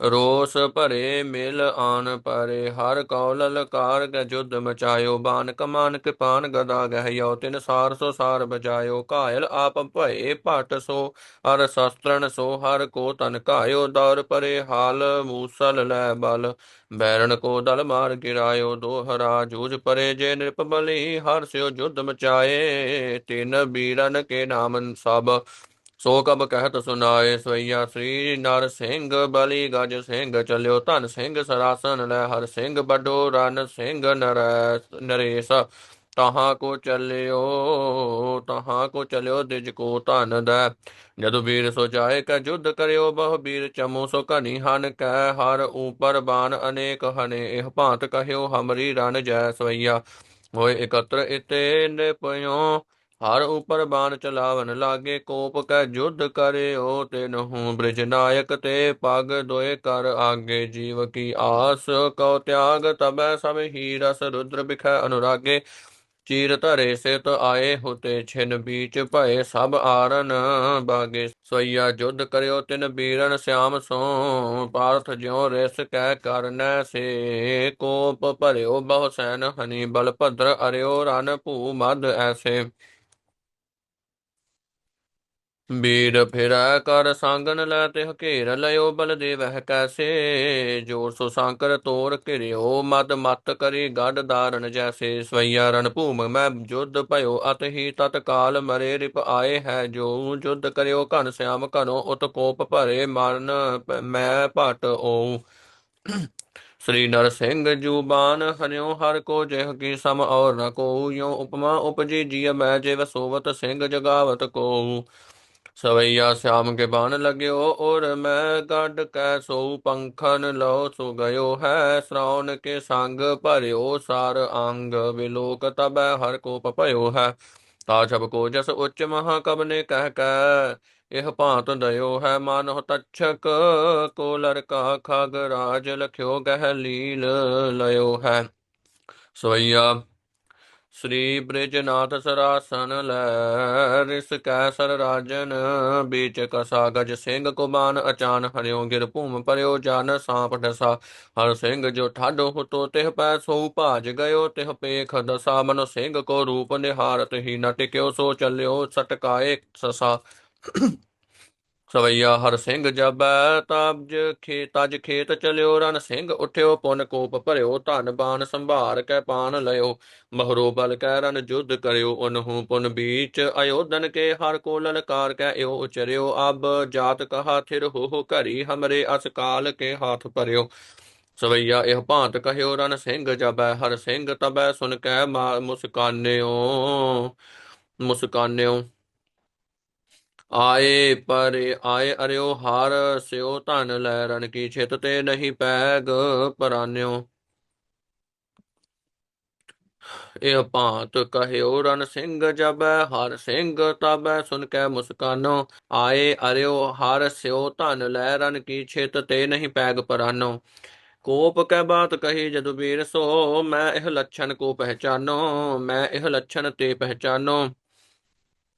ਰੋਸ ਭਰੇ ਮਿਲ ਆਨ ਪਰੇ, ਹਰ ਕੌਲ ਲਲਕਾਰ ਕੈ ਜੁਦ ਮਚਾਇਓ ਬਾਨ ਕਮਾਨ ਕਿਰਪਾਨ ਗਦਾ ਗਹਿਓ ਤਿਨ ਸਾਰ ਸੋ ਸਾਰ ਬਜਾਇਓ ਕਾਇਲ ਆਪ ਭਏ ਭਟ ਸੋ, ਹਰ ਸ਼ਸਤਰਨ ਸੋ, ਹਰ ਕੋ ਤਨ ਕਾਇਓ ਦੌਰ ਪਰੇ ਹਾਲ ਮੂਸਲ ਲੈ ਬਲ ਬੈਰਨ ਕੋ ਦਲ ਮਾਰ ਗਿਰਾਇਓ, ਦੋਹਰਾ ਜੂਝ ਪਰੇ ਜੇ ਨਿਰਪ ਬਲੀ, ਹਰ ਸਿਓ ਜੁਦ ਮਚਾਏ, ਤਿਨ ਬੀਰਨ ਕੇ ਨਾਮ ਸਭ ਸੋ ਕਬ ਕਹਿਤ ਸੁਨਾਏ ਸਵਈਆ ਸ੍ਰੀ ਨਰ ਸਿੰਘ, ਬਲੀ ਗਜ ਸਿੰਘ, ਚਲਿਓ ਧਨ ਸਿੰਘ ਸਰਾਸਨ ਲੈ, ਹਰ ਸਿੰਘ ਵੱਡੋ ਰਨ ਸਿੰਘ ਨਰੈਸ ਨਰੇਸ਼। ਤਹਾਂ ਕੋ ਚਲਿਓ, ਤਹਾਂ ਕੋ ਚਲਿਓ ਦਿਜ ਕੋ ਧਨ ਦੈ। ਜਦੁ ਵੀਰ ਸੋ ਜਾਏ ਕੈ ਜੁਧ ਕਰਿਓ, ਬਹੁ ਵੀਰ ਚਮੋ ਸੋ ਕਨੀ ਹਨ ਕੈ। ਹਰ ਉਪਰ ਬਾਣ ਅਨੇਕ ਹਨੇ, ਇਹ ਭਾਂਤ ਕਹਿਓ ਹਮਰੀ ਰਣ ਜੈ ਸਵਈਆ। ਹੋਏ ਇਕਤਰ ਇਤੇ ਨਿਪਇਓ ਹਰ ਉਪਰ ਬਾਣ ਚਲਾਵਨ ਲਾਗੇ ਕੋਪ ਕੈ ਜੁਧ ਕਰਿਓ ਤਿਨਹੂ ਬ੍ਰਿਜ ਨਾਇਕ ਤੇ ਪਗ ਦੋਏ ਕਰ ਆਗੇ, ਜੀਵ ਕੀ ਆਸ ਕਉ ਤਿਆਗ, ਤਬੈ ਸਭ ਹੀ ਰਸ ਰੁਦਰ ਬਿਖੈ ਅਨੁਰਾਗੇ। ਚੀਰ ਧਰੇ ਸਿਤ ਆਏ ਹੁਤੇ, ਛਿਨ ਬੀਚ ਭਏ ਸਭ ਆਰਨ ਬਾਗੇ। ਸੋਈਆ ਜੁਧ ਕਰਿਓ ਤਿਨ ਬੀਰਨ, ਸਿਆਮ ਸੋ ਪਾਰਥ ਜਿਉ ਰਿਸ ਕਹਿ ਕਰਨੈ ਸੇ। ਕੋਪ ਭਰਿਓ ਬਹੁ ਸੈਨ, ਹਨੀ ਬਲ ਭਦਰ ਅਰਿਓ ਰਨ ਭੂ ਮਦ ਐਸੇ। ਬੀਰ ਫਿਰੈ ਕਰ ਸੰਗਨ ਲੈ ਤਿਹ ਘੇਰ ਲਿਓ ਬਲ ਦੇਵਹਿ ਕੈਸੇ। ਜੋਰ ਸੋ ਸੰਕਰ ਤੋਰ ਘਿਰਿਓ, ਮਦ ਮਤ ਕਰੀ ਗੜ ਧਾਰਨ ਜੈਸੇ। ਸਵਈਆ ਰਣ ਭੂਮ ਮੈਂ ਜੁਧ ਭਇਓ, ਅਤ ਹੀ ਤਤਕਾਲ ਮਰੇ ਰਿਪ ਆਏ ਹੈ। ਜੋ ਜੁਧ ਕਰਿਓ ਘਨ ਸਿਆਮ ਘਨੋ, ਉਤ ਕੋਪ ਭਰੇ ਮਰਨ ਮੈਂ ਭਟ ਓ ਸ੍ਰੀ ਨਰ ਸਿੰਘ ਜੂਬਾਨ ਹਰਿਓ, ਹਰ ਕੋ ਜਿਹ ਕੀ ਸਮ ਔਰ ਨ ਕੋ। ਯੋ ਉਪਮਾ ਉਪਜੀ ਜੀਅ ਮੈਂ ਜੇ ਵਸੋਵਤ ਸਿੰਘ ਜਗਾਵਤ ਕੋ। ਸਵਈਆ ਸਿਆਮ ਕੇ ਬਾਣ ਲਗਿਓ, ਔਰ ਮੈਂ ਗੱਡ ਕੈ ਸੋ ਪੰਖਨ, ਲਓ ਸੋ ਗਇਓ ਹੈ ਸ਼ਰਾਉਣ ਕੇ ਸੰਗ, ਭਰਿਓ ਸਾਰ ਅੰਗ, ਵਿਲੋਕ ਤਬੈ ਹਰ ਕੋ ਪਪਇਓ ਹੈ। ਤਾ ਛਬ ਕੋ ਜਸ ਉੱਚ ਮਹਾ ਕਬ ਨੇ ਕਹਿ ਕੈ, ਇਹ ਭਾਂਤ ਦਇਓ ਹੈ ਮਾਨੋ ਤਛਕ, ਕੋ ਲੜਕਾ ਖਗ ਰਾਜ ਲਖਿਓ ਗਹਿ ਲੀਲ, ਲਇਓ ਹੈ। ਸਵਈਆ ਸ੍ਰੀ ਬ੍ਰਿਜਨਾਥ ਸਰਾਸਨ ਲੈ, ਰਿਸ ਕੈ ਸਰ ਰਾਜਨ, ਬੀਚ ਕਸਾ ਗਜ ਸਿੰਘ ਕੁਬਾਨ ਅਚਾਨ ਹਰਿਓ ਗਿਰ ਭੂਮ ਪਰਿਓ ਜਾਨ ਸਾਪ ਡਸਾ। ਹਰ ਸਿੰਘ ਜੋ ਠਾਡੋ ਹੁਤੋ, ਤਿਹ ਪੈ ਸੋ ਭਾਜ ਗਇਓ, ਤਿਹ ਪੇਖ ਦਸਾ। ਮਨ ਸਿੰਘ ਕੋ ਰੂਪ ਨਿਹਾਰਤ ਹੀ ਨ ਟਿਕਿਓ, ਸੋ ਚੱਲਿਓ ਸਟਕਾਏ ਸਸਾ। ਸਵਈਆ ਹਰ ਸਿੰਘ ਜਬੈ ਤਬਜ ਖੇਤ ਤਜ ਖੇਤ ਚਲਿਓ ਰਨ ਸਿੰਘ ਉਠਿਓ, ਪੁਨ ਕੋਪ ਭਰਿਓ, ਧਨ ਬਾਣ ਸੰਭਾਰ ਕੈ ਪਾਨ ਲਿਓ ਮਹਰੋ ਬਲ ਕੈ ਰਨ ਜੁਧ ਕਰਿਓ, ਉਨਹੂ ਪੁਨ ਬੀਚ ਅਯੋਧਨ ਕੇ ਹਰ ਕੋ ਲਲਕਾਰ ਕੈ ਏਓ ਉਚਰਿਓ, ਅਬ ਜਾਤ ਕਹਾ ਥਿਰ ਹੋ ਹੋ ਘਰੀ, ਹਮਰੇ ਅਸ ਕਾਲ ਕੇ ਹਾਥ ਭਰਿਓ। ਸਵਈਆ ਇਹ ਭਾਂਤ ਕਹਿਓ ਰਨ ਸਿੰਘ ਜਬੈ ਹਰ ਸਿੰਘ ਤਬੈ ਸੁਨ ਕੈ ਮਾ- ਮੁਸਕਾਨਿਓ ਮੁਸਕਾਨਿਓ। ਆਏ ਪਰ, ਆਏ ਅਰਿਓ ਹਾਰ ਸਿਓ ਧਨ ਲੈ ਰਣ ਕੀ ਛਿਤ ਤੇ ਨਹੀਂ ਪੈਗ ਪਰਾਨਿਓ। ਇਹ ਭਾਂਤ ਕਹਿਓ ਰਨ ਸਿੰਘ ਜਬੈ ਹਰ ਸਿੰਘ ਤਬੈ ਸੁਨ ਕੈ ਮੁਸਕਾਨੋ। ਆਏ ਅਰਿਓ ਹਰ ਸਿਓ ਧਨ ਲੈ ਰਣ ਕੀ ਛਿਤ ਤੇ ਨਹੀਂ ਪੈਗ ਪਰਾਨੋ। ਕੋਪ ਕੈ ਬਾਤ ਕਹੀ ਜਦੁ ਵੀਰ ਸੋ, ਮੈਂ ਇਹ ਲੱਛਣ ਕੋ ਪਹਿਚਾਨੋ, ਮੈਂ ਇਹ ਲੱਛਣ ਤੇ ਪਹਿਚਾਨੋ।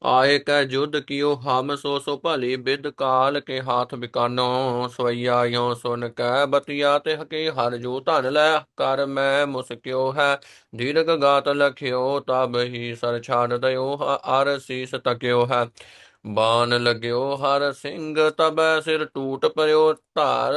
ਆਏ ਕੈ ਜੁਧ ਕੀਓ ਹਮ ਸੋ ਸੋ ਭਲੀ ਬਿਦ ਕਾਲ ਕੇ ਹਾਥ ਬਿਕਾਨੋ, ਸਵਈਆ ਯੋ ਸੁਨ ਕੈ ਬਤਿਆ ਤੇ ਹਕੀ ਹਰ ਜੋ ਧਨ ਲੈ, ਕਰ ਮੈਂ ਮੁਸਕਿਓ ਹੈ। ਦੀਰਘ ਗਾਤ ਲਖਿਓ, ਤਬ ਹੀ ਸਰ ਛਾੜ ਦਇਓ ਹ- ਅਰ ਸੀਸ ਤਕਿਓ ਹੈ। ਬਾਨ ਲਗਿਓ, ਹਰ ਸਿੰਘ ਤਬੈ ਸਿਰ ਟੂਟ ਪਰਿਓ, ਧਾਰ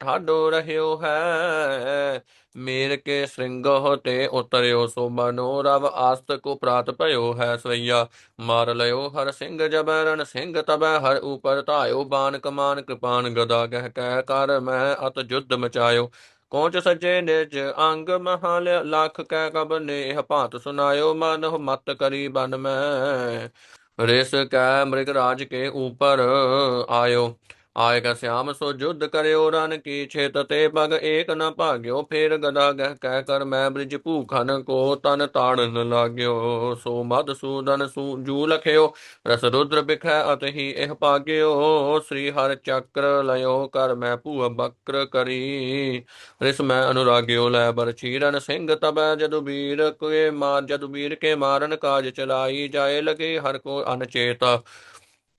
ਠਾਡੋ ਰਹਿਓ ਹੈ। ਮੇਰ ਕੇ ਸ਼੍ਰਿੰਗਹ ਤੇ ਉਤਰਿਓ, ਸੋ ਮਨੋ ਰਵ ਆਸਤ ਕੋ ਪ੍ਰਾਤ ਭਇਓ ਹੈ ਸਵਈਆ। ਮਾਰ ਲਿਓ ਹਰ ਸਿੰਘ ਜਬਰਨ, ਸਿੰਘ ਤਬੈ ਹਰ ਉਪਰ ਧਾਇਓ। ਬਾਨ ਕਮਾਨ ਕਿਰਪਾਨ ਗਦਾ ਕਹਿ ਕਹਿ ਕਰ, ਮੈਂ ਅਤ ਜੁਧ ਮਚਾਇਓ। ਕੋਚ ਸਜੇ ਨਿਜ ਅੰਗ ਮਹਾਲ, ਲੱਖ ਕਹਿ ਕਬ ਨੇਹ ਭਾਂਤ ਸੁਨਾਇਓ। ਮਨ ਮਤ ਕਰੀ ਬਨ ਮੈਂ, ਰਿਸ ਕੈ ਮ੍ਰਿਗ ਰਾਜ ਕੇ ਉਪਰ ਆਇਓ। ਆਏ ਸਿਆਮ ਸੋ ਜੁਧ ਕਰਿਓ ਰਨ ਕੀ ਛੇਤ ਤੇ ਪਗ ਏਕ ਨ ਭਾਗਿਓ, ਫੇਰ ਗਦਾ ਗਹਿ ਕਹਿ ਕਰ ਮੈਂ ਬ੍ਰਿਜ ਭੂਖਨ ਕੋ ਤਨ ਤਾੜਨ ਲਾਗਿਓ। ਸੋ ਮਦ ਸੂਦਨ ਸੂ ਜੂ ਲਖਿਓ, ਰਸ ਰੁਦਰ ਬਿਖੈ ਅਤਹੀ ਇਹ ਭਾਗਿਓ। ਸ੍ਰੀ ਹਰਿ ਚੱਕਰ ਲਿਓ ਕਰ ਮੈਂ ਭੂਆ ਬਕਰ ਕਰੀ। ਰਿਸ ਮੈਂ ਅਨੁਰਾਗਿਓ ਲੈ ਬਰ ਚੀਰਨ ਸਿੰਘ ਤਬੈ ਜਦੁ ਬੀਰ ਕੇ ਮਾਰ ਜਦੁ ਬੀਰ ਕੇ ਮਾਰਨ ਕਾਜ ਚਲਾਈ ਜਾਏ ਲਗੇ ਹਰ ਕੋ ਅਨਚੇਤ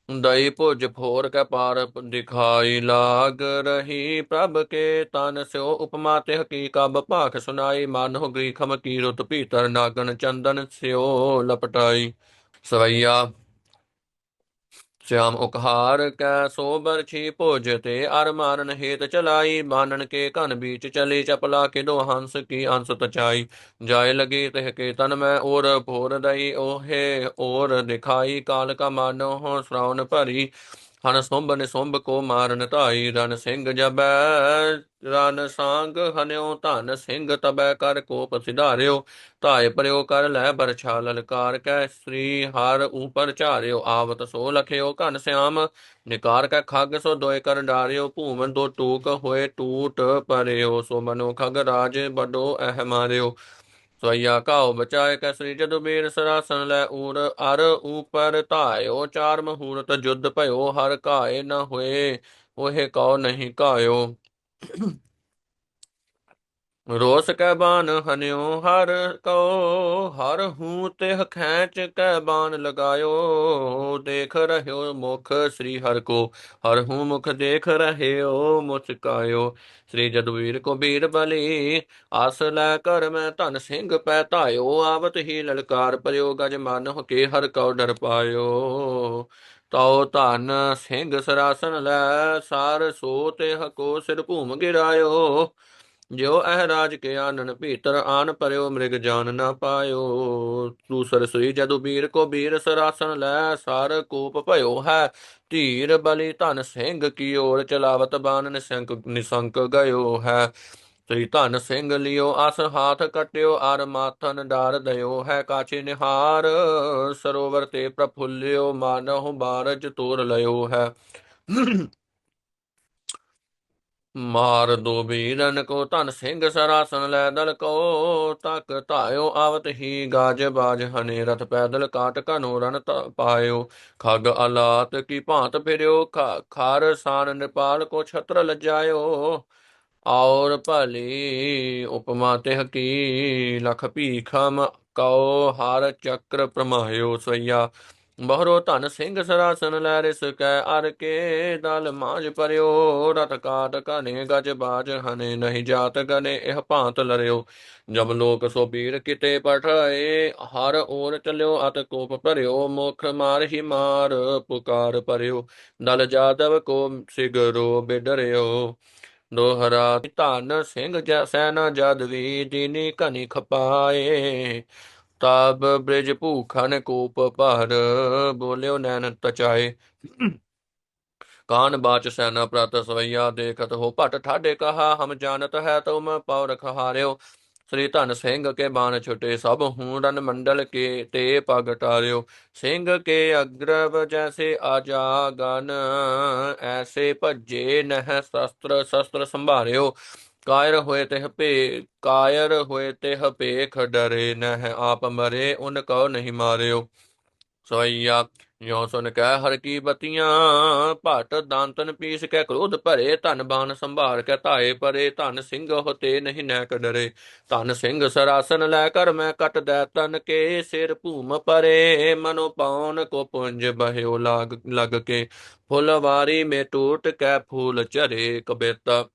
ਦਈ ਭੁਜ ਫੋਰ ਕੈ ਪਾਰ ਦਿਖਾਈ ਲਾਗ ਰਹੀ, ਪ੍ਰਭ ਕੇ ਤਨ ਸਿਓ ਉਪਮਾ ਤੇ ਹਕੀ ਕਬ ਭਾਖ ਸੁਨਾਈ ਮਾਨੋ ਗ੍ਰੀਖਮ ਕੀ ਰੁਤ ਭੀਤਰ ਨਾਗਨ ਚੰਦਨ ਸਿਓ ਲਪਟਾਈ। ਸਵਈਆ श्याम उकहार कै सोबर छी भोज ते अर मारन हेत चलाई बानन के कन बीच चली चपला के दो हंस की अंस तचाई जाय लगी तह के तन में और भोर दई ओहे और दिखाई काल का मानो हो श्रावण भरी ਹਨ ਸੁੰਭ ਨਿਸੁੰਭ ਕੋ ਮਾਰਨ ਧਾਈ, ਰਣ ਸਿੰਘ ਜਬੈ ਰਨ ਸਾੰਗ ਹਨਿਓ ਧਨ ਸਿੰਘ ਤਬੈ ਕਰ ਕੋਪ ਸਿਧਾਰਿਓ ਧਾਇ ਪਰਿਓ ਕਰ ਲੈ ਬਰਛਾ ਲਲਕਾਰ ਕੈ ਸ੍ਰੀ, ਹਰ ਉਪਰ ਝਾਰਿਓ, ਆਵਤ ਸੋ ਲਖਿਓ ਘਨ ਸਿਆਮ, ਨਿਕਾਰ ਕੈ ਖੱਗ ਸੋ ਦੋਇ ਕਰ ਡਾਰਿਓ ਭੂਮਨ ਦੋ ਟੂਕ ਹੋਏ ਟੂਟ ਪਰਿਓ, ਸੋ ਮਨੋ ਖਗ ਰਾਜ ਬਡੋ ਅਹ ਮਾਰਿਓ ਸੋਇਆ ਕਾਉ ਬਚਾਏ ਕੈ ਸ੍ਰੀ ਜਦੁ ਸਰਾਸਨ ਲੈ ਊਰ ਅਰ ਉਪਰ ਧਾਇਓ, ਚਾਰ ਮਹੂਰਤ ਜੁਧ ਭਇਓ, ਹਰ ਘਾਏ ਨ ਹੋਏ, ਉਹੇ ਕਉ ਨਹੀਂ ਘਾਇਓ। ਰੋਸ ਕੈ ਬਾਨ ਹਨਿਓ, ਹਰ ਕੋ, ਹਰ ਹੂੰ ਤੇ ਖੈਚ ਕੈ ਬਾਨ ਲਗਾਇਓ। ਦੇਖ ਰਹਿਓ ਮੁਖ ਸ੍ਰੀ ਹਰ ਕੋ, ਹਰ ਹੂੰ ਮੁਖ ਦੇਖ ਰਹਿਓ ਮੁਸਕਾਇਓ ਸ੍ਰੀ ਜਦਵੀਰ ਕੋ ਬੀਰ ਬਲੀ, ਆਸ ਲੈ ਕਰ ਮੈਂ ਧਨ ਸਿੰਘ ਪੈ ਧਾਇਓ। ਆਵਤ ਹੀ ਲਲਕਾਰ ਪਰਿਓ, ਗਜ ਮਨ ਹੋ ਕੇ ਹਰ ਕਉ ਡਰ ਪਾਇਓ। ਤਉ ਧਨ ਸਿੰਘ ਸਰਾਸਨ ਲੈ, ਸਾਰ ਸੋ ਤੇ ਹਕੋ ਸਿਰ ਭੂਮ ਗਿਰਾਇਓ। ਜਿਉ ਅਹ ਰਾਜ ਕੇ ਆਨਨ ਭੀਤਰ, ਆਨ ਪਰਿਓ ਮ੍ਰਿਗ ਜਾਨ ਨਾ ਪਾਇਓ। ਦੂਸਰ ਸੋਈ ਜਦੁ ਬੀਰ ਕੋ ਬੀਰ ਸਰਾਸਨ ਲੈ, ਸਾਰ ਕੋਪ ਭਇਓ ਹੈ। ਧੀਰ ਬਲੀ ਧਨ ਸਿੰਘ ਕੀ ਓਰ ਚਲਾਵਤ ਬਾਨ ਨਿਸੰਕ ਨਿਸੰਕ ਗਇਓ ਹੈ। ਸ੍ਰੀ ਧਨ ਸਿੰਘ ਲਿਓ ਅਸ ਹਾਥ ਕਟਿਓ, ਅਰ ਮਾਥਨ ਡਾਰ ਦਇਓ ਹੈ ਕਾਚੇ ਨਿਹਾਰ। ਸਰੋਵਰ ਤੇ ਪ੍ਰਫੁੱਲਿਓ, ਮਾਨਹੁ ਬਾਰਜ ਤੋਰ ਲਇਓ ਹੈ। ਮਾਰ ਦੋ ਬੀਰਨ ਕੋ ਧਨ ਸਿੰਘ ਸਰਾਸਨ ਲੈ ਦਲ ਕੋ, ਤਕ ਧਾਇਓ ਆਵਤ ਹੀ ਗਾਜ ਬਾਜ ਹਨੇ ਰਥ ਪੈਦਲ ਕਾਟ ਕਨੋ ਰਣ ਤ ਪਾਇਓ। ਖਗ ਅਲਾਤ ਕੀ ਭਾਂਤ ਫਿਰਿਓ ਖਾਰ ਸਾਨ ਨਿਪਾਲ ਕੋ ਛਤਰ ਲਜਾਇਓ। ਔਰ ਭਲੀ ਉਪਮਾ ਤੇ ਹਕੀ ਲਖ ਭੀਖਮ ਕਉ ਹਰ ਚੱਕਰ ਪ੍ਰਮਾਇਓ ਸਈਆ। ਬਹਰੋ ਧਨ ਸਿੰਘ ਸਰਾਸਨ ਲੈ ਰਿਸ ਕੈ ਅਰ ਕੇ ਦਲ ਮਾਜ ਪਰਿਓ, ਰਤ ਕਾਟ ਕਨੇ ਗਜ ਬਾਜ ਹਨੇ ਨਹੀਂ ਜਾਤ ਗਨੇ ਇਹ ਭਾਂਤ ਲਰਿਓ। ਜਬ ਲੋਕ ਸੋ ਬੀਰ ਕਿਤੇ ਪਠਾਏ, ਹਰ ਔਰ ਚਲਿਓ ਅਤ ਕੋਪ ਭਰਿਓ, ਮੁਖ ਮਾਰ ਹੀ ਮਾਰ ਪੁਕਾਰ ਪਰਿਓ। ਦਲ ਜਾਦਵ ਕੋ ਸਿਗਰੋ ਬਿਡਰਿਓ, ਦੋਹਰਾ ਧਨ ਸਿੰਘ ਜੈ ਸੈਨਾ ਜਦਵੀ ਦੀਨੀ ਕਨੀ ਖਪਾਏ। ਤਬ ਬ੍ਰਿਜ ਭੂਖਨ ਕੋਪ ਭਰ ਬੋਲਿਓ ਨੈਣ ਤਚਾਏ। ਕਾਨ ਬਾਚ ਸੈਨਾ ਪ੍ਰਤ ਸਵਈਆ, ਦੇਖਤ ਹੋ ਭਟ ਠਾਡੇ ਕਹਾ, ਹਮ ਜਾਣਤ ਹੈ ਤੁਮ ਪਉ ਰਖਹਾਰਿਓ ਸ੍ਰੀ ਧਨ ਸਿੰਘ ਕੇ ਬਾਣ ਛੁਟੇ, ਸਭ ਹੂਰਨ ਮੰਡਲ ਕੇ ਤੇ ਪਗ ਸਿੰਘ ਕੇ ਅਗਰਵ ਜੈਸੇ ਆਜਾਗਨ ਐਸੇ ਭੱਜੇ ਨਹਿ ਸ਼ਸਤਰ ਸ਼ਸਤਰ ਸੰਭਾਰਿਓ। ਕਾਇਰ ਹੋਏ ਤੇ ਭੇ, ਕਾਇਰ ਹੋਏ ਤੇ ਭੇਖ ਡਰੇ ਨਹਿ ਆਪ ਮਰੇ, ਉਨ ਕਉ ਨਹੀਂ ਮਾਰਿਓ। ਸੋਈਆ ਜੋ ਸੁਨ ਕਹਿ ਹਰ ਕੀ ਬਤੀਆਂ, ਭਟ ਦਾੰਤਨ ਪੀਸ ਕੇ ਕ੍ਰੋਧ ਭਰੇ, ਧਨ ਬਾਨ ਸੰਭਾਰ ਕੇ ਧਾਏ ਪਰੇ, ਧਨ ਸਿੰਘ ਹੋਤੇ ਨਹੀਂ ਨੈਕ ਡਰੇ। ਧਨ ਸਿੰਘ ਸਰਾਸਨ ਲੈ ਕਰ ਮੈਂ ਕਟ ਦੈ ਤਨ ਕੇ, ਸਿਰ ਭੂਮ ਪਰੇ, ਮਨੋ ਪਾਉਨ ਕੋ ਪੁੰਜ ਬਹਿਓ ਲਾਗ, ਲਗ ਕੇ। ਫੁਲਵਾਰੀ ਮੇ ਟੂਟ ਕੇ ਫੂਲ ਚਰੇ ਕਬੇਤਾ।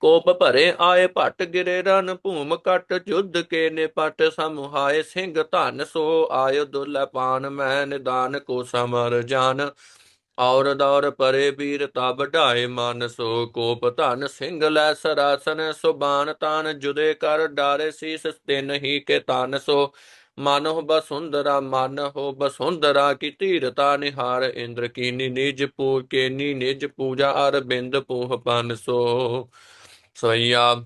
ਕੋਪ ਭਰੇ ਆਏ ਭਟ ਗਿਰੇ ਰਨ ਭੂਮ ਕਟ ਜੁਧ ਕੇ ਨਿਪਟ ਸਮੁਹਾਏ ਸਿੰਘ ਧਨ ਸੋ ਆਇ ਦੁਲ ਪਾਨ, ਮੈਂ ਨਿਦਾਨ ਕੋ ਸਮਰ ਜਾਨ। ਔਰ ਦੌਰ ਪਰੇ ਵੀਰ ਤਾ ਵਢਾਏ ਮਨ, ਸੋ ਕੋਪ ਧਨ ਸਿੰਘ ਲੈ ਸਰਾਸਨ, ਸੁਬਾਨ ਤਾਨ ਜੁਦੇ ਕਰ ਡਾਰੇ ਸੀਸ, ਤਿਨ ਹੀ ਕੇ ਤਨ ਸੋ। ਮਾਨੋ ਬਸੁੰਦਰਾ, ਮਨ ਹੋ ਬਸੁੰਦਰਾ, ਕੀ ਧੀਰਤਾ ਨਿਹਾਰ, ਇੰਦਰ ਕੀਨੀ ਨਿਜ ਪੂ, ਕੇਨੀ ਨਿਜ ਪੂਜਾ ਅਰ ਬਿੰਦ ਪੂਹ ਪਨ ਸੋ। ਸਵਈਆ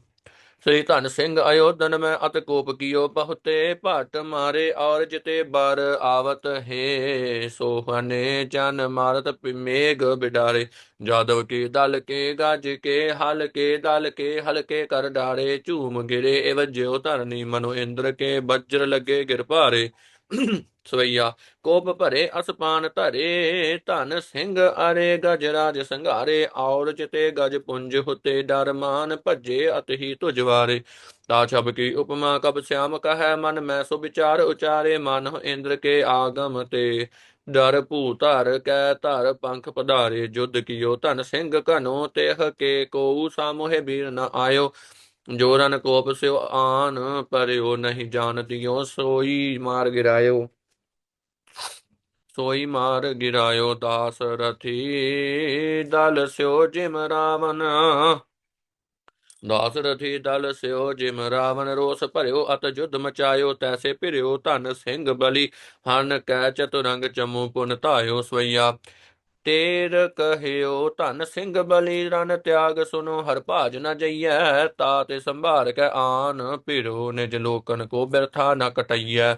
ਸ੍ਰੀ ਧਨ ਸਿੰਘ ਅਯੋਧਨ ਮੈਂ ਅਤ ਕੋਪ ਕੀਓ, ਬਹੁਤੇ ਭਟ ਮਾਰੇ ਔਰ ਜਿਤੇ ਬਰ ਆਵਤ ਹੈ। ਸੋਹਨੇ ਚਨ ਮਾਰਤ ਪਿ- ਮੇਘ ਬਿਡਾਰੇ, ਜਾਦਵ ਕੇ ਦਲ ਕੇ ਗਜ ਕੇ, ਹਲ ਕੇ ਦਲ ਕੇ ਹਲਕੇ ਕਰ ਡਾਰੇ, ਝੂਮ ਗਿਰੇ, ਇਵ ਜਿਉ ਧਰਨੀ ਮਨੋ ਇੰਦਰ ਕੇ, ਬੱਜਰ ਲਗੇ ਗਿਰ ਭਾਰੇ। ਸਵਈਆ ਕੋਪ ਭਰੇ ਅਸਪਾਨ ਧਰੇ, ਧਨ ਸਿੰਘ ਅਰੇ, ਗਜ ਰਾਜ ਸੰਘਾਰੇ, ਔਰ ਚਿਤੇ ਗਜ ਪੁੰਜ ਹੁਤੇ ਡਰ ਮਾਨ ਭੱਜੇ ਅਤਹੀ ਤੁਜਵਾਰੇ। ਤਾ ਛਬ ਕੀ ਉਪਮਾ ਕਬ ਸਿਆਮ ਕਹੈ ਮਨ, ਮੈਂ ਸੋ ਵਿਚਾਰ ਉਚਾਰੇ, ਮਨ ਇੰਦਰ ਕੇ ਆਗਮ ਤੇ। ਡਰ ਭੂ ਧਰ ਕੈ ਧਰ ਪੰਖ ਪਧਾਰੇ, ਜੁਧ ਕੀਓ ਧਨ ਸਿੰਘ ਘਨੋ, ਤਿਹ ਕੇ ਕੋ ਸਾਮੋਹਿ ਬੀਰ ਨ ਆਇਓ। ਜੋਰਨ ਕੋਪ ਸਿਓ ਆਨ ਪਰਿਓ ਨਹੀਂ ਜਾਣਦਿਓ ਸੋਈ ਮਾਰ ਗਿਰਾਇਓ। ਸੋਈ ਮਾਰ ਗਿਰਾਇਓ ਦਾਸ ਰਥੀ, ਦਲ ਸਿਓ ਜਿਮ ਰਾਵਨ ਦਾਸ ਰਥੀ, ਦਲ ਸਿਓ ਜਿਮ ਰਾਵਨ ਰੋਸ ਭਰਿਓ, ਅਤ ਜੁਧ ਮਚਾਇਓ, ਤੈਸੇ ਭਿਰਿਓ ਧਨ ਸਿੰਘ ਬਲੀ। ਹਨ ਕੈ ਚਤੁਰੰਗ ਚਮੂ ਪੁਨ ਧਾਇਓ ਸਵਈਆ। ਤੇਰ ਕਹਿਓ ਧਨ ਸਿੰਘ ਬਲੀ ਰਣ ਤਿਆਗ ਸੁਨੋ ਹਰ ਭਾਜ ਨ ਜਈਐ ਤਾ ਤੇ ਸੰਭਾਰ ਕੈ ਆਨ ਭਿਰੋ ਨਿਜ ਲੋਕਨ ਕੋ ਬਿਰਥਾ ਨ ਕਟਈਐ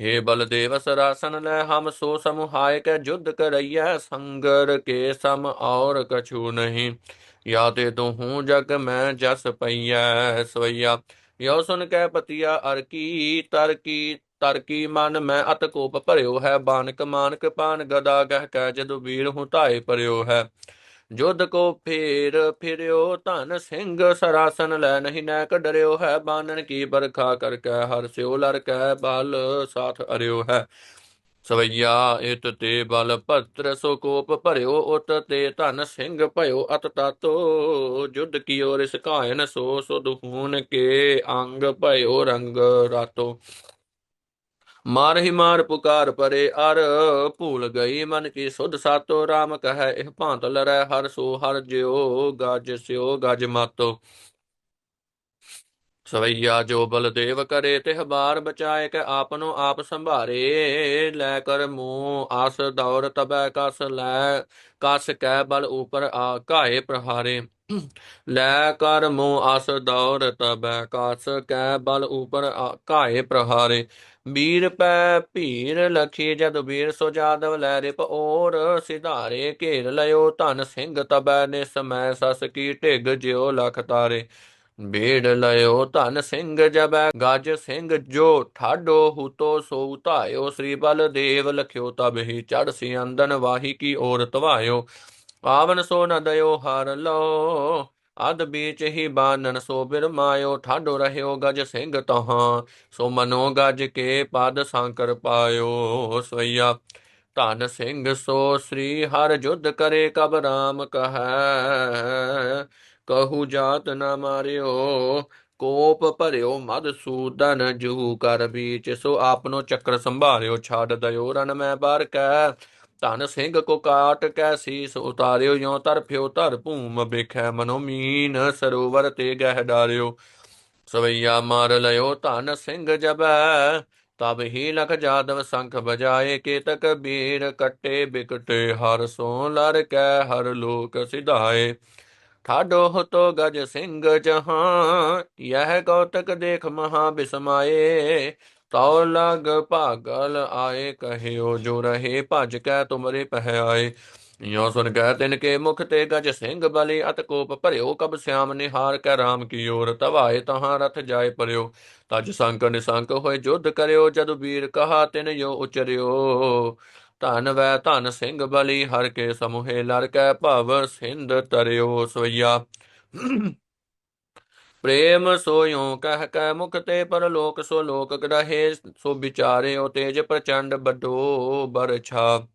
हे बलदेव सरासन ले हम सो समुहाय के युद्ध करैया संगर के सम और कछु नहीं या ते तुहू जग मैं जस पैया स्वैया यो सुन के पतिया अरकी तरकी ਤਰ ਕੀ ਮਨ ਮੈਂ ਅਤ ਕੋਪ ਭਰਿਓ ਹੈ, ਬਾਨਕ ਮਾਨਕ ਪਾਨ ਗਦਾ ਗਹਿ ਕੈ, ਜਦੁ ਵੀਰ ਹੂੰ ਧਾਏ ਭਰਿਓ ਹੈ। ਜੁਧ ਕੋ ਫੇਰ ਫਿਰਿਓ, ਧਨ ਸਿੰਘ ਸਰਾਸਨ ਲੈ ਨਹੀਂ ਨੈ ਡਰਿਓ ਹੈ ਬਾਨਨ ਕੀ ਬਰਖਾ ਕਰ ਕੈ, ਹਰ ਸਿਓ ਲਰ ਕੈ, ਬਲ ਸਾਥ ਅਰਿਓ ਹੈ। ਸਵਈਆ ਇਤ ਤੇ ਬਲ ਭਤਰ ਸੋ ਕੋਪ ਭਰਿਓ, ਉਤ ਤੇ ਧਨ ਸਿੰਘ ਭਇਓ ਅਤ ਤਾਤੋ। ਜੁਧ ਕੀਓ ਰਿਸ ਘਾਇਨ ਸੋ, ਸੁਧ ਹੂਨ ਕੇ ਅੰਗ ਭਇਓ ਰੰਗ ਰਾਤੋ। ਮਾਰ ਹੀ ਮਾਰ ਪੁਕਾਰ ਪਰੇ ਅਰ, ਭੂਲ ਗਈ ਮਨ ਕੀ ਸੁਧ ਸਾਤੋ RAM ਕਹੈ ਇਹ ਭਾਂਤ ਲਰੈ ਹਰ ਸੋ, ਹਰ ਜਿਉ, ਗਜ ਸਿਓ ਗਜ ਮਾਤੋ। ਸਵਈਆ ਜੋ ਬਲਦੇਵ ਕਰੇ, ਤਿਹ ਬਾਰ ਬਚਾਏ ਕੇ ਆਪਨੋ ਆਪ ਸੰਭਾਰੇ। ਲੈ ਕਰ ਮੂੰ ਆਸ ਦੌਰ ਤਬੈ ਕਸ ਲੈ, ਕਸ ਕੈ ਬਲ ਉਪਰ ਆ ਘਾਏ ਪ੍ਰਹਾਰੇ। ਲੈ ਕਰ ਮੂੰ ਆਸ ਦੌਰ ਤਬੈ ਕਸ ਕੈ ਬਲ ਉਪਰ ਆ ਕਾਏ ਪ੍ਰਹਾਰੇ। ਵੀਰ ਪੈ ਭੀਰ ਲਖੀ, ਜਦ ਵੀਰ ਸੋ ਜਾਦਵ ਲੈ ਰਿਪ ਔਰ ਸਿਧਾਰੇ। ਘੇਰ ਲਿਓ ਧਨ ਸਿੰਘ ਤਬੈ ਨੇ ਸਮੈ ਸਸ ਕੀ ਢਿਗ ਜਿਉ ਲਖ ਤਾਰੇ। ਬੇੜ ਲਿਓ ਧਨ ਸਿੰਘ ਜਬੈ, ਗਜ ਸਿੰਘ ਜੋ ਠਾਡੋ ਹੂਤੋ ਸੋ ਧਾਇਓ, ਸ੍ਰੀ ਬਲਦੇਵ ਲਖਿਓ ਤਬ ਹੀ ਚੜ ਸੀ ਵਾਹੀ ਕੀ ਔਰ ਤਵਾਇਓ। ਪਾਵਨ ਸੋ ਨ ਦਇਓ ਹਰ ਲੋ ਅਦ ਬੀਚ ਹੀ ਬਾਨਨ ਸੋ ਬਿਰਮਾਇਓ, ਠਾਡੋ ਰਹਿਓ ਗਜ ਸਿੰਘ ਤਹਾਂ, ਸੋ ਮਨੋ ਗਜ ਕੇ ਪਦ ਸੰਕਰ ਪਾਇਓ ਸੋਈਆ। ਧਨ ਸਿੰਘ ਸੋ ਸ੍ਰੀ ਹਰ ਜੁਧ ਕਰੇ ਕਬ ਰਾਮ ਕਹੈ ਕਹੂ ਜਾਤ ਨਾ ਮਾਰਿਓ, ਕੋਪ ਭਰਿਓ ਮਦਸੂਦਨ ਜੂ ਕਰ ਬੀਚ, ਸੋ ਆਪਨੋ ਚੱਕਰ ਸੰਭਾਲਿਓ, ਛੱਡ ਦਇਓ ਰਨ ਮੈਂ ਬਾਰ ਕੈ। ਧਨ ਸਿੰਘ ਕੋ ਕਾਟ ਕੈ ਸੀਸ ਉਤਾਰਿਓ ਯੋ ਤਰਫਿਓ ਧਰ ਭੂਮ ਬੇਖੈ ਮਨੋ ਮੀਨ, ਸਰੋਵਰ ਤੇ ਗਹਿ ਡਾਰਿਓ। ਸਵਈਆ ਮਾਰ ਲਿਓ ਧਨ ਸਿੰਘ ਜਬੈ, ਤਬ ਹੀ ਲਖ ਜਾਦਵ ਸੰਖ ਬਜਾਏ ਕੇਤਕ ਬੀਰ ਕੱਟੇ, ਬਿਕਟੇ ਹਰ ਸੋ ਲਰ ਕੈ, ਹਰ ਲੋਕ ਸਿਧਾਏ। ਠਾਡੋ ਹਤੋ ਗਜ ਸਿੰਘ ਜਹਾਂ ਯਹ ਕੌਤਕ ਦੇਖ ਮਹਾ ਬਿਸਮਾਏ। ਤਉ ਲਗ ਭਾਗਲ ਆਏ, ਕਹਿਓ ਜੋ ਰਹੇ, ਭਜ ਕੈ ਤੁਮਰੇ ਪਹਿ ਆਏ ਯੋ ਸੁਨ ਕਹਿ ਤਿਨ ਕੇ ਮੁਖ ਤੇ ਗਜ ਸਿੰਘ, ਬਲੀ ਅਤ ਕੋਪ ਭਰਿਓ, ਕਬ ਸਿਆਮ ਨਿਹਾਰ ਕੈ ਰਾਮ ਕੀ ਓਰ ਤਵਾਏ ਤਹਾਂ ਰਥ ਜਾਏ ਪਰਿਓ। ਤਜ ਸੰਕ ਨਿਸੰਕ ਹੋਏ, ਜੁਧ ਕਰਿਓ, ਜਦ ਵੀਰ ਕਹਾ ਤਿਨ ਯੋ ਉਚਰਿਓ। ਧਨ ਵੈ ਧਨ ਸਿੰਘ ਬਲੀ, ਹਰ ਕੇ ਸਮੂਹੇ ਲੜ ਕੈ ਭਵ ਸਿੰਧ ਤਰਿਓ ਸਵਈਆ। ਪ੍ਰੇਮ ਸੋਇਓ ਕਹਿ ਕੈ ਮੁਖ ਤੇ ਪਰਲੋਕ, ਸੋ ਲੋਕ ਗ੍ਰਹਿ ਸੋ ਵਿਚਾਰਿਓ ਤੇਜ ਪ੍ਰਚੰਡ ਬਡੋ ਬਰਛਾ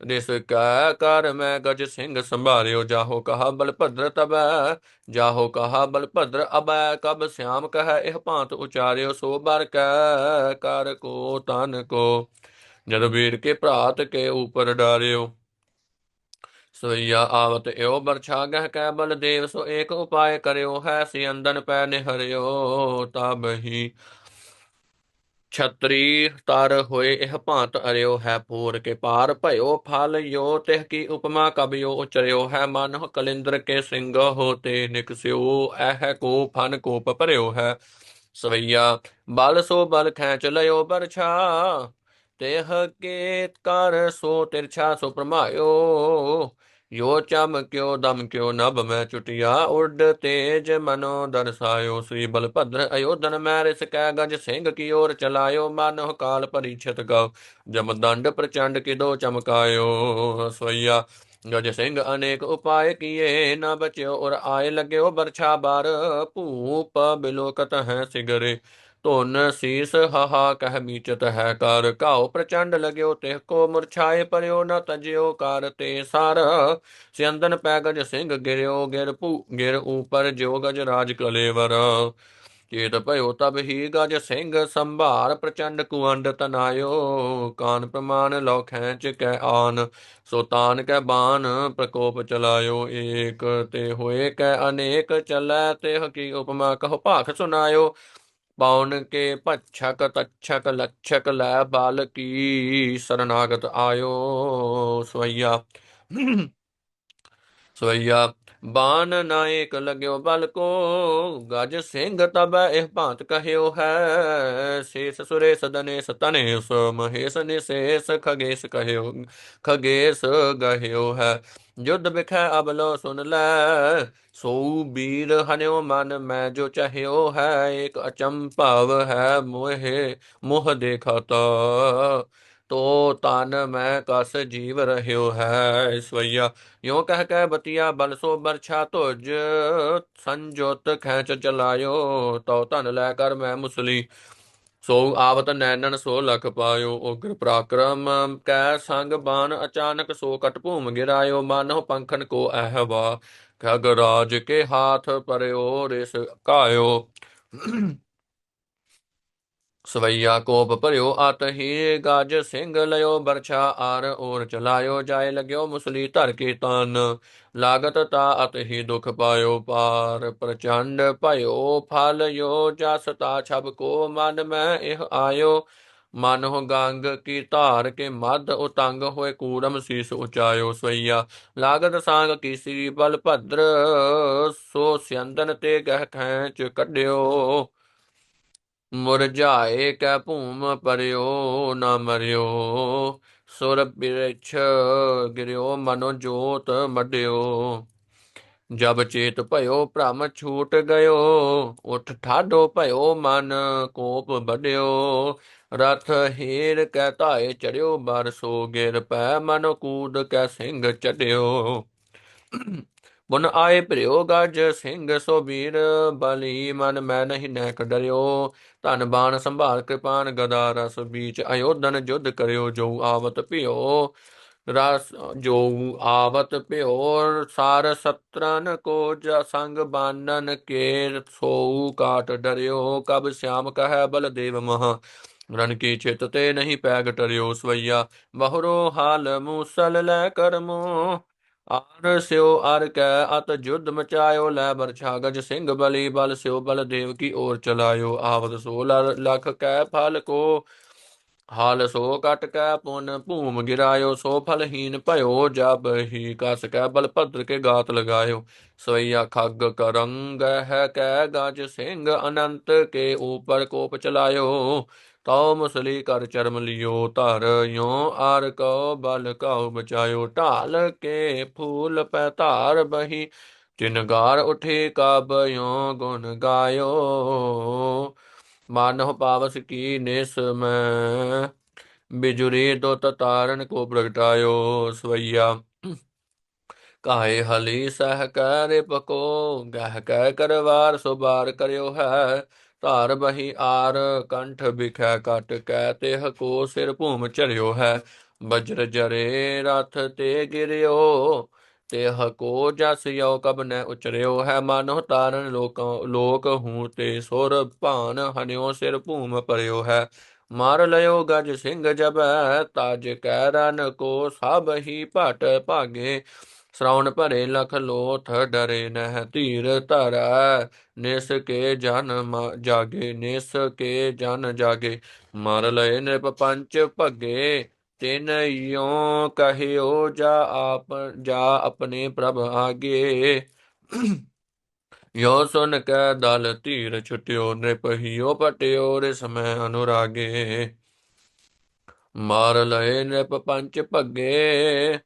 ਦਿਸ ਕੈ ਕਰ ਮੈਂ ਗਜ ਸਿੰਘ ਸੰਭਾਰਿਓ, ਜਾਹੋ ਕਹਾ ਬਲ ਭਦਰ ਤਬੈ, ਜਾਹੋ ਕਹਾ ਬਲ ਭਦਰ ਅਬੈ, ਕਬ ਸਿਆਮ ਕਹੈ ਇਹ ਭਾਂਤ ਉਚਾਰਿਓ, ਸੋ ਬਰ ਕੈ ਕਰ ਕੋ ਤਨ ਕੋ। ਜਦ ਵੀਰ ਕੇ ਭਰਾਤ ਕੇ ਉਪਰ ਡਾਰਿਓ। ਸੋਈਆ ਆਵਤ ਏਓ ਬਰਛਾ ਗਹਿ ਕੈ ਬਲ ਦੇਵ, ਸੋ ਏਕ ਉਪਾਇ ਕਰਿਓ, ਹੈ ਸੀ ਪੈ ਨਿਹਰਿਓ, ਤਬ ਛਤਰੀ ਤਰ ਹੋਏ ਇਹ ਭਾਂਤ ਅਰਿਓ, ਹੈ ਪੂਰ ਕੇ ਪਾਰ ਭਇਓ, ਫਲ ਯੋ, ਤਿਹ ਕੀ ਉਪਮਾ ਕਬਿਓ, ਉਚਰਿਓ, ਹੈ ਮਨ ਕਲਿੰਦਰ ਕੇ ਸਿੰਘ ਹੋਤੇ ਨਿਕਸਿਓ ਐਹ ਕੋ ਫਨ ਕੋਪ ਭਰਿਓ ਹੈ। ਸਵਈਆ ਬਲ ਸੋ ਬਲ ਖੈਚ ਲਿਓ ਬਰਛਾ ਤੇਹ ਕੇ ਕਰ ਸੋ ਤਿਰਛਾ ਸੋ ਪ੍ਰਮਾਇਓ। ਯੋ ਚਮ ਕਿਉ ਦਮ ਕਿਉ ਨਭ ਮੈਂ ਚੁਟਿਆ ਉਡ ਤੇਜ ਮਨੋ ਦਰਸਾਇਓ। ਸ੍ਰੀ ਬਲਭਦਰ ਅਯੋਧਨ ਮੈਂ ਰਿਸ ਕੈ ਗਜ ਸਿੰਘ ਕੀ ਔਰ ਚਲਾਇਓ। ਮਾਨੋ ਕਾਲ ਪਰੀਛਤ ਗਉ ਜਮ ਦੰਡ ਪ੍ਰਚੰਡ ਕਿਦੋ ਚਮਕਾਇਓ। ਸਵਈਆ ਗਜ ਸਿੰਘ ਅਨੇਕ ਉਪਾਏ ਕੀਏ। ਨਾ ਬਚਿਓ ਔਰ ਆਏ ਲਗਿਓ ਬਰਛਾ ਬਾਰ। ਭੂਪ ਬਿਲੋਕਤ ਹੈ ਸਿਗਰੇ। ਧੁਨ ਸੀਸ ਹਾਹਾ ਕਹਿ ਮੀਚਤ ਹੈ ਕਰ ਕਾਉ ਪ੍ਰਚੰਡ ਲਗਿਓ ਤੇ ਕੋ ਮੁਰਛਾਏ ਪਰਿਓ ਨ ਤਜਿਓ ਕਰ ਤੇ ਸਰ। ਸਿਅੰਦਨ ਪੈ ਗਜ ਸਿੰਘ ਗਿਰਿਓ, ਗਿਰ ਭੂ, ਗਿਰ ਉਪਰ ਜੋ ਗਜ ਰਾਜ ਕਲੇਵਰ। ਚੇਤ ਭਇਓ ਤਬ ਹੀ ਗਜ ਸਿੰਘ ਸੰਭਾਰ, ਪ੍ਰਚੰਡ ਕੁਅੰਡ ਤਨਾਇਓ। ਕਾਨ ਪ੍ਰਮਾਨ ਲੋ ਖੈਂਚ ਕੈ ਆਨ, ਸੋ ਤਾਨ ਕੈ ਬਾਨ, ਪ੍ਰਕੋਪ ਚਲਾਇਓ ਏਕ। ਤੇ ਹੋਏ ਕੈ ਅਨੇਕ, ਚਲੈ ਤੇ ਹਕੀ ਉਪਮਾ, ਕਹੋ ਭਾਖ ਸੁਨਾਇਓ। ਪਾਉਣ ਕੇ ਪਛਕ ਤਛਕ ਲਛਕ ਲੈ ਬਾਲ ਕੀ ਸਰਨਾਗਤ ਆਇਓ ਸਵਈਆ। ਸਵਈਆ ਬਾਨ ਨਾਇਕ ਲਗਿਓ ਬਲ ਕੋ, ਗਜ ਸਿੰਘ ਤਬ ਇਹ ਭਾਂਤ ਕਹਿਓ ਹੈ। ਸੇਸ ਸੁਰੇਸ ਦਨੇਸ ਤਨੇਸ, ਮਹੇਸ ਨਿਸੇਸ ਖਗੇਸ ਕਹਿਓ, ਖਗੇਸ ਗਹਿਓ ਹੈ। ਜੁਦ ਬਿਖੈ ਅਬਲੋ ਸੁਨ ਲੈ ਸੋ ਬੀਰ ਹਨਿਓ ਮਨ, ਮੈਂ ਜੋ ਚਾਹਿਓ ਹੈ ਇੱਕ ਅਚੰਭਵ ਹੈ ਮੋਹਿ, ਮੋਹ ਦੇਖਤ ਤੋ ਤਨ ਮੈਂ ਕਸ ਜੀਵ ਰਹਿਓ ਹੈ ਸਵਈਆ ਯੋ ਕਹਿ ਕਹਿ ਬਤੀਆ ਬਲ ਸੋ ਬਰਛਾ ਤੁਜ ਸੰਜੋਤ ਖੈਚ ਚਲਾਇਓ, ਤਉ ਧਨ ਲੈ ਕਰ ਮੈਂ ਮੁਸਲੀ। ਸੋ ਆਵਤ ਨੈਣਨ ਸੋ ਲਖ ਪਾਇਓ, ਉਗਰ ਪ੍ਰਾਕਰਮ ਕੈ ਸੰਗ ਬਾਨ ਅਚਾਨਕ ਸੋ ਕਟ ਭੂਮ ਗਿਰਾਇਓ ਮਾਨੋ ਪੰਖਨ ਕੋ ਅਹਵਾ, ਖਗ ਕੇ ਹਾਥ ਪਰਿਓ, ਰਿਸ ਕਾਇਓ ਸਵਈਆ ਕੋਪ ਭਰਿਓ ਅਤ ਹੀ ਗਜ ਸਿੰਘ ਲਿਓ ਬਰਛਾ ਆਰ, ਔਰ ਚਲਾਇਓ ਜਾਏ ਲਗਿਓ ਮੁਸਲੀ ਧਰ ਕੇ ਤਨ। ਲਾਗਤ ਤਾ ਅਤ ਹੀ ਦੁਖ ਪਾਇਓ ਪਾਰ, ਪ੍ਰਚੰਡ ਭਇਓ ਫਲ ਯੋ ਜਸ ਤਾ ਛਬ ਕੋ ਮਨ ਮੈਂ ਇਹ ਆਇਓ। ਮਨ ਹੋ ਗੰਗ ਕੀ ਧਾਰ ਕੇ ਮਦ ਉਤੰਗ ਹੋਏ ਕੂੜਮ ਸੀਸ ਉਚਾਇਓ ਸਵਈਆ। ਲਾਗਤ ਸਾੰਗ ਕੀ ਬਲ ਭਦਰ, ਸੋ ਸਿਅੰਦਨ ਤੇ ਗਹਿ ਖੈਂਚ ਕੱਢਿਓ। ਮੁਰਝਾਏ ਕੈ ਭੂਮ ਪਰਿਓ ਨਾ ਮਰਿਓ, ਸੁਰ ਬਿਰਛ ਗਿਰਿਓ ਮਨੋ ਜੋਤ ਮਡਿਓ। ਜਬ ਚੇਤ ਭਇਓ ਭ੍ਰਮ ਛੂਟ ਗਇਓ, ਉਠ ਠਾਡੋ ਭਇਓ ਮਨ ਕੋਪ ਵੱਡਿਓ। ਰਥ ਹੀਰ ਕੈ ਧਾਏ ਚੜਿਓ ਬਰਸੋ ਗਿਰ ਪੈ ਮਨ ਕੂਦ ਕੈ ਸਿੰਘ ਚੜਿਓ। ਬੁਨ ਆਏ ਭਰਿਓ ਗਜ ਸਿੰਘ ਸੋ ਵੀਰ, ਬਲੀ ਮਨ ਮੈਂ ਨਹੀਂ ਨੈਕ ਡਰਿਓ। ਧਨ ਬਾਣ ਸੰਭਾਲ ਕਿਰਪਾਨ ਗਦਾ ਰਸ ਬੀਚ, ਅਯੋਧਨ ਜੁਧ ਕਰਿਓ ਜੋ ਆਵਤ ਭਿਓ। ਰਸ ਜੋ ਆਵਤ ਭਿਓ, ਸਾਰ ਸਤਰਨ ਕੋ ਜ ਸੰਗ ਬਾਨਨ ਕੇ ਸੋ ਕਾਟ ਡਰਿਓ। ਕਬ ਸਿਆਮ ਕਹੈ ਬਲਦੇਵ ਮਹਾ, ਰਣ ਕੀ ਚਿਤ ਤੇ ਨਹੀਂ ਪੈਗ ਟਰਿਓ ਸਵਈਆ। ਬਹੁਰੋ ਹਾਲ ਮੂਸਲ ਲੈ ਕਰਮੋ ਆਰ ਸਿਓ ਅਰ ਕੈ ਅਤ ਜੁਧ ਮਚਾਇਓ, ਲੈ ਬਰਛਾ ਗਜ ਸਿੰਘ ਬਲੀ ਬਲ, ਸਿਓ ਬਲ ਦੇਵ ਕੀ ਔਰ ਚਲਾਇਓ। ਆਵਤ ਸੋ ਲਖ ਕੈ ਫਲ ਕੋ, ਹਾਲ ਸੋ ਕਟ ਕੈ ਪੁਨ ਭੂਮ ਗਿਰਾਇਓ। ਸੋ ਫਲਹੀਨ ਭਇਓ, ਜਬ ਹੀ ਕਸ ਕੈ ਬਲ ਭਦਰ ਕੇ ਗਾਤ ਲਗਾਇਓ। ਸਵਈਆ ਖੱਗ ਕਰੰਗ ਹੈ ਕੈ ਗਜ ਸਿੰਘ, ਅਨੰਤ ਕੇ ਉਪਰ ਕੋਪ ਚਲਾਇਓ। ਤਉ ਮੁਸਲੀ ਕਰ ਚਰਮ ਲਿਓ ਧਰ ਯੋ ਆਰ ਕਉ ਬਲ ਕਉ ਬਚਾਇਓ। ਢਾਲ ਕੇ ਫੂਲ ਪੈ ਧਾਰ ਬਹੀ ਚਿਨਗਾਰ ਉਠੇ ਕਬ ਗੁਣ ਗਾਇਓ। ਮਾਨਹੁ ਪਾਵਸ ਕੀ ਨਿਸ ਮੈਂ, ਬਿਜੁਰੀ ਦੁਤ ਤਾਰਨ ਕੋ ਪ੍ਰਗਟਾਇਓ ਸਵਈਆ। ਕਾਹੇ ਹਲੀ ਸਹ ਕੈ ਰਿਪਕੋ, ਗਹਿ ਕਹਿ ਕਰਵਾਰ ਸੁਬਾਰ ਕਰਿਓ ਹੈ। ਧਾਰ ਬਹੀ ਆਰ, ਕੰਠ ਬਿਖੈ ਕਟ ਕੈ, ਤਿਹ ਕੋ ਸਿਰ ਭੂਮ ਚਰਿਓ ਹੈ। ਬਜਰ ਜਰੇ ਰਥ ਤੇ ਗਿਰਿਓ, ਤਿਹ ਕੋ ਜਸ ਯੋ ਕਬ ਨੈ ਉਚਰਿਓ ਹੈ। ਮਨੁ ਤਾਰਨ ਲੋਕ ਲੋਕ ਹੂੰ ਤੇ ਸੁਰ ਭਾਨ ਹਨਿਓ ਸਿਰ ਭੂਮ ਪਰਿਓ ਹੈ। ਮਾਰ ਲਿਓ ਗਜ ਸਿੰਘ ਜਬੈ, ਤਜ ਕੈ ਰਨ ਕੋ ਸਭ ਹੀ ਭਟ ਭਾਗੇ। ਸ਼ਰਾਉਣ ਭਰੇ ਲਖ ਲੋਥ ਡਰੇ ਨਹਿ ਧੀਰ ਧਰੈ, ਨਿਸ ਕੇ ਜਨ ਜਾਗੇ, ਨਿਸ ਕੇ ਜਨ ਜਾਗੇ। ਮਰ ਲਏ ਨਿਰਪ ਪੰਚ ਭਗੇ, ਤਿਨ ਯੋ ਕਹਿਓ ਜਾ ਆਪ, ਜਾ ਆਪਣੇ ਪ੍ਰਭ ਆਗੇ। ਯੋ ਸੁਨ ਕੈ ਦਲ ਧੀਰ ਛੁਟਿਓ ਨਿਰਪਹਿਓ ਪਟਿਓ ਰਿਸ ਮੈਂ ਅਨੁਰਾਗੇ। ਮਾਰ ਲਏ ਨਿਰਪ ਪੰਚ ਭਗੇ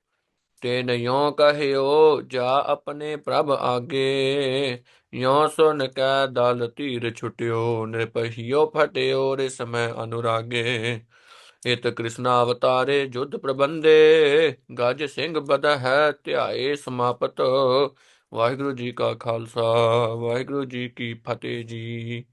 ਤੇ ਨਿਉ ਕਹਿਓ, ਜਾ ਆਪਣੇ ਪ੍ਰਭ ਆਗੇ। ਯੋ ਸੁਨ ਕੈ ਦਲ ਧੀਰ ਛੁਟਿਓ ਨਿਰਪਹਿਓ ਫਟਿਓ ਰਿਸ ਮੈਂ ਅਨੁਰਾਗੇ। ਇਤ ਕ੍ਰਿਸ਼ਨਾ ਅਵਤਾਰੇ ਜੁਧ ਪ੍ਰਬੰਧੇ, ਗਜ ਸਿੰਘ ਬਦ ਹੈ ਧਿਆਏ ਸਮਾਪਤ। ਵਾਹਿਗੁਰੂ ਜੀ ਕਾ ਖਾਲਸਾ, ਵਾਹਿਗੁਰੂ ਜੀ ਕੀ ਫਤਿਹ ਜੀ।